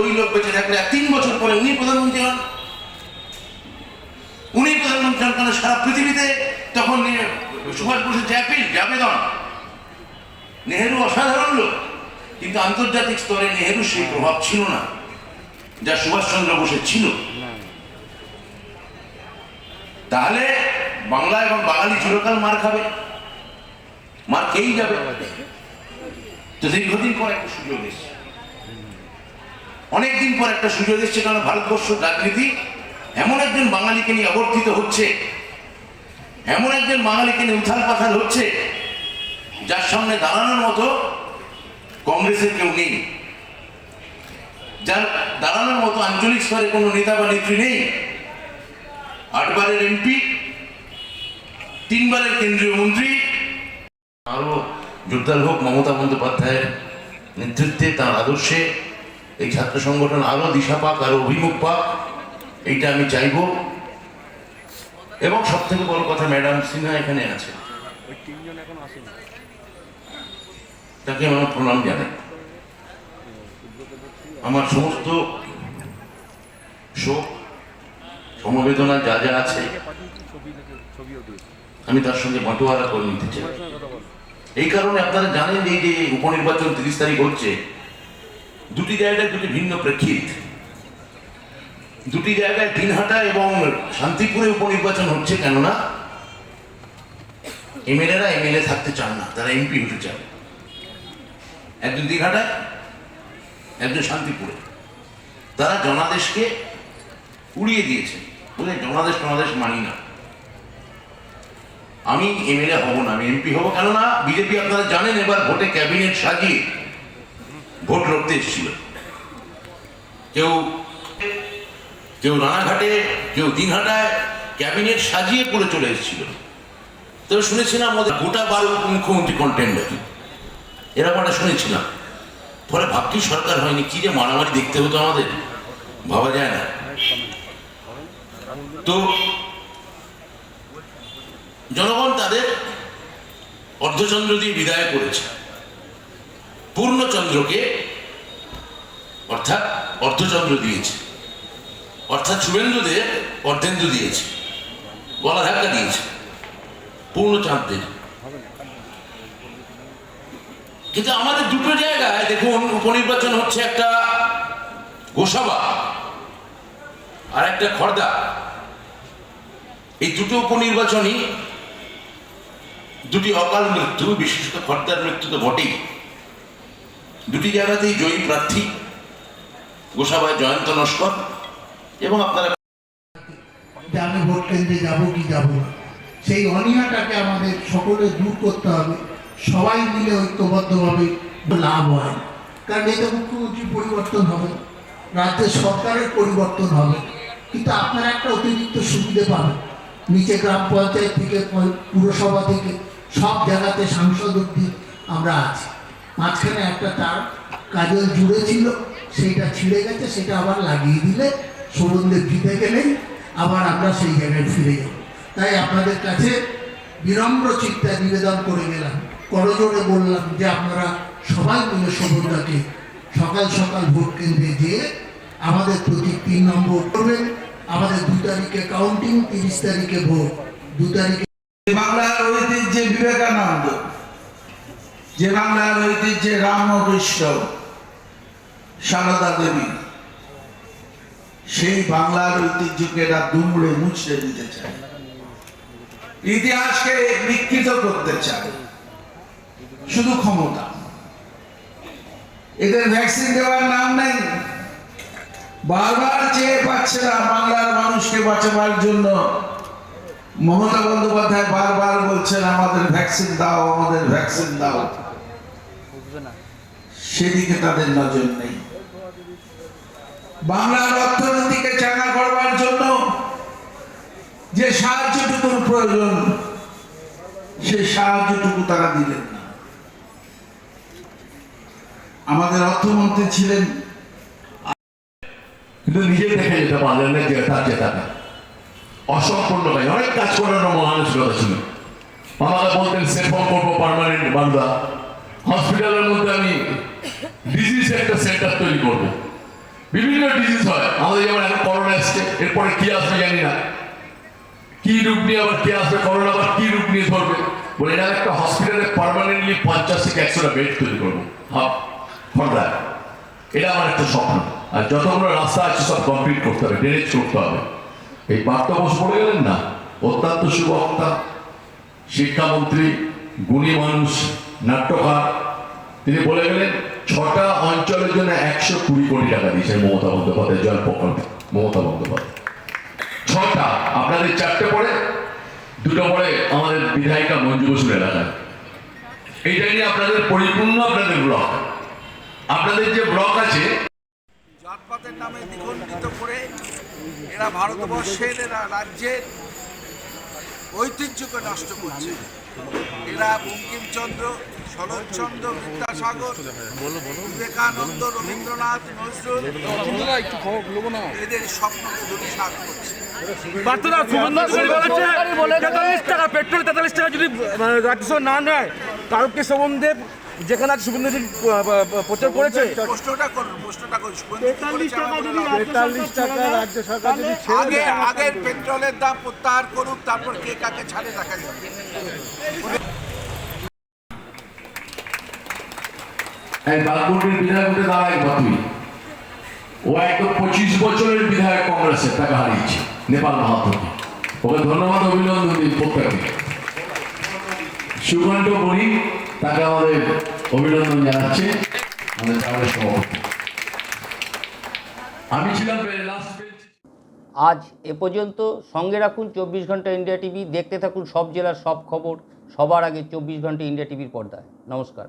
ওই লোক বেঁচে থাকলে তিন বছর পরে উনি প্রধানমন্ত্রী হন। উনি প্রধানমন্ত্রী হন কারণ সারা পৃথিবীতে তখন সুভাষ অ্যাপিল যে নেহেরু অসাধারণ লোক। কিন্তু আন্তর্জাতিক স্তরে নেহেরু সেই প্রভাব ছিল না, যা সুভাষচন্দ্র বোসের ছিল। তাহলে বাংলা এবং বাঙালি চিরকাল মার খাবে। মার খেয়েই যাবে। তো দীর্ঘদিন পর একটা সুযোগ এসছে। অনেকদিন পর একটা সুযোগ এসছে, কারণ ভারতবর্ষ রাজনীতি এমন একজন বাঙালিকে নিয়ে অবর্তিত হচ্ছে, এমন একজন বাঙালিকে নিয়ে উথাল পাথাল হচ্ছে, যার সামনে দাঁড়ানোর মতো কংগ্রেসের কেউ নেই। যার দাঁড়ানোর মতো আঞ্চলিক স্তরে কোনো নেতা বা নেত্রী নেই। আটবারের এমপি, তিনবারের কেন্দ্রীয় মন্ত্রী আরও জোরদার হোক মমতা বন্দ্যোপাধ্যায়ের নেতৃত্বে, তার আদর্শে এই ছাত্র সংগঠন আরও দিশা পাক আরও অভিমুখ পাক এইটা আমি চাইব। এবং সব থেকে বড় কথা ম্যাডাম সিনহা এখানে আছে। তাকে আমার প্রণাম জানাই। আমার সমস্ত শোক সমবেদনা যা যা আছে আমি তার সঙ্গে বাঁটোয়ারা করে নিতে চাই। এই কারণে আপনারা জানেন এই যে উপনির্বাচন তিরিশ তারিখ হচ্ছে। দুটি জায়গায় দুটি ভিন্ন প্রেক্ষিত। দুটি জায়গায় দিনহাটা এবং শান্তিপুরে উপনির্বাচন হচ্ছে কেননা এমএলএরা এমএলএ থাকতে চান না, তারা এমপি হতে চান। একজন দিনহাটায়, একজন শান্তিপুরে। তারা জনাদেশকে উড়িয়ে দিয়েছে। বলে জনাদেশ, টনাদেশ মানি না। আমি এমএলএ হব না, আমি এমপি হব কেননা বিজেপি আপনারা জানেন, এবার ভোটে ক্যাবিনেট সাজিয়ে ভোট লড়তে এসেছিল। কেউ কেউ রানাঘাটে, কেউ দিনহাটায় ক্যাবিনেট সাজিয়ে পড়ে চলে এসেছিল। তো শুনেছিলাম আমাদের গোটা বারো মুখ্যমন্ত্রী কন্টেন্ডার এরকম একটা শুনেছিলাম। ফলে ভাবছি সরকার হয়নি, কি যে মারামারি দেখতে হতো আমাদের? ভাবা যায় না। তো জনগণ তাদের অর্ধচন্দ্র দিয়ে বিদায় করেছে। পূর্ণচন্দ্রকে, অর্থাৎ অর্ধচন্দ্র দিয়েছে। অর্থাৎ শুভেন্দুদের অর্ধেন্দু দিয়েছে। গলা ধাক্কা দিয়েছে। পূর্ণচাঁদদের কিন্তু আমাদের দুটো জায়গায় দেখুন, উপনির্বাচন হচ্ছে একটা গোসাবা আর একটা খর্দা। এই দুটো উপনির্বাচনই দুটি অকাল মৃত্যু বিশেষত খর্দার মৃত্যু তো বটেই। দুটি জায়গাতেই জয়ী প্রার্থী। গোসাবায় জয়ন্ত নস্কর এবং আপনারা আমি ভোট কেন্দ্রে যাব কি যাব সেই অনীহাটাকে আমাদের সকলে দূর করতে হবে। সবাই মিলে ঐক্যবদ্ধভাবে লাভ হয়। কারণ এতে মুখ্যমন্ত্রী পরিবর্তন হবে। রাজ্যের সরকারের পরিবর্তন হবে। কিন্তু আপনারা একটা অতিরিক্ত সুবিধে পাবেন। নিচে গ্রাম পঞ্চায়েত থেকে, পুরসভা থেকে সব জায়গাতে সাংসদ অব্দি আমরা আছি। মাঝখানে একটা তার কাজল জুড়ে ছিল, সেইটা ছিঁড়ে গেছে, সেটা আবার লাগিয়ে দিলে সম্বন্ধে জিতে গেলেই আবার আমরা সেই জায়গায় ফিরে যাব। তাই আপনাদের কাছে বিনম্র চিত্তা নিবেদন করে গেলাম। করজোড়ে বললাম যে আপনারা সবাই মিলে শোভনদাকে সকাল সকাল ভোট কেন্দ্রে যেয়ে আমাদের প্রতি তিন নম্বর করবেন। আমাদের দু তারিখে কাউন্টিং তিরিশ তারিখে ভোট। দু তারিখে বাংলার ঐতিহ্যে বিবেকানন্দ। যে বাংলার ঐতিহ্যে রামকৃষ্ণ সারদা দেবী, সেই বাংলার ঐতিহ্যকে এরা দুমড়ে মুছড়ে দিতে চায়। ইতিহাসকে বিকৃত করতে চায়। শুধু ক্ষমতা। এদের ভ্যাকসিন দেওয়ার নাম নেই। বারবার চেয়ে পাচ্ছে না বাংলার মানুষকে বাঁচাবার জন্য। মমতা বন্দ্যোপাধ্যায় বারবার বলছেন, আমাদের ভ্যাকসিন দাও, আমাদের ভ্যাকসিন দাও। সেদিকে তাদের নজর নেই। বাংলার অর্থনীতিকে চাঙা করবার জন্য যে সাহায্যটুকুর প্রয়োজন সেই সাহায্যটুকু তারা দিলেন না। আমাদের অর্থমন্ত্রী ছিলেন, কিন্তু নিজে দেখে যেতে পারলেন না যে তার জেতাটা অসম্পূর্ণ ভাই অনেক কাজ করার মানসিকতা ছিল আমাকে বলতেন সেফল করব পার্মানেন্ট বাংলা হসপিটালের মধ্যে আমি ডিজিজ একটা সেন্টার তৈরি করব। বিভিন্ন ডিজিজ হয়। আমাদের যেমন এখন করোনা এসছে, এরপরে কি আসবে জানি না। কি রূপ নিয়ে আবার কে আসবে করোনা আবার কি রূপ নিয়ে ধরবে? বলে এটা একটা হসপিটালে পার্মানেন্টলি পঞ্চাশ থেকে একশোটা বেড তৈরি করব। হাফ এটা আমার একটা স্বপ্ন। আর যতগুলো রাস্তা আছে সব কমপ্লিট করতে হবে ড্রেনেজ করতে হবে। এই পার্থ বসে পড়ে গেলেন না? অত্যন্ত সুবক্তা শিক্ষামন্ত্রী, গুণী মানুষ, নাট্যকার। তিনি বলে গেলেন ছটা অঞ্চলের জন্য একশো কুড়ি কোটি টাকা দিয়েছেন মমতা বন্দ্যোপাধ্যায় জল প্রকল্পে মমতা বন্দ্যোপাধ্যায়। ছটা, আপনাদের চারটে পড়ে, দুটো পড়ে আমাদের বিধায়িকা মঞ্জু বসুর এলাকায়। এইটা নিয়ে আপনাদের পরিপূর্ণ আপনাদের ব্লক। আপনাদের যে ব্লক আছে, জাতপাতের নামে দ্বিখণ্ডিত করে এরা ভারতবর্ষের, এরা রাজ্যের ঐতিহ্যকে নষ্ট করছে। এরা বঙ্কিমচন্দ্র শরৎচন্দ্র বিদ্যাসাগর বিবেকানন্দ রবীন্দ্রনাথ নজরুল এদের স্বপ্নকে করছে। টাকা পেট্রোল তেতাল্লিশ টাকা যদি রাজ্য না নেয় কারোকে সম্বন্ধে যেখানে আজ শুভেন্দু অধিকারী, আহ, আহ, প্রচার করেছে। প্রশ্নটা করুন প্রশ্নটা করুন তেতাল্লিশ টাকা যদি আগে আগের পেট্রোলের দাম প্রত্যাহার করুক তারপর কে কাকে ছাড়ে দেখা যাবে বাগমুন্ডির দাঁড়ায় তুই ও একদম পঁচিশ বছরের বিধায়ক তাকে হারিয়েছে, নেপাল ওকে ধন্যবাদ, অভিনন্দন তাকে আমাদের অভিনন্দন জানাচ্ছে, আমাদের সভাপতি। আমি ছিলাম আজ এ পর্যন্ত সঙ্গে রাখুন চব্বিশ ঘণ্টা ইন্ডিয়া টিভি, দেখতে থাকুন সব জেলার সব খবর, সবার আগে চব্বিশ ঘণ্টা ইন্ডিয়া টিভির পর্দায়। নমস্কার।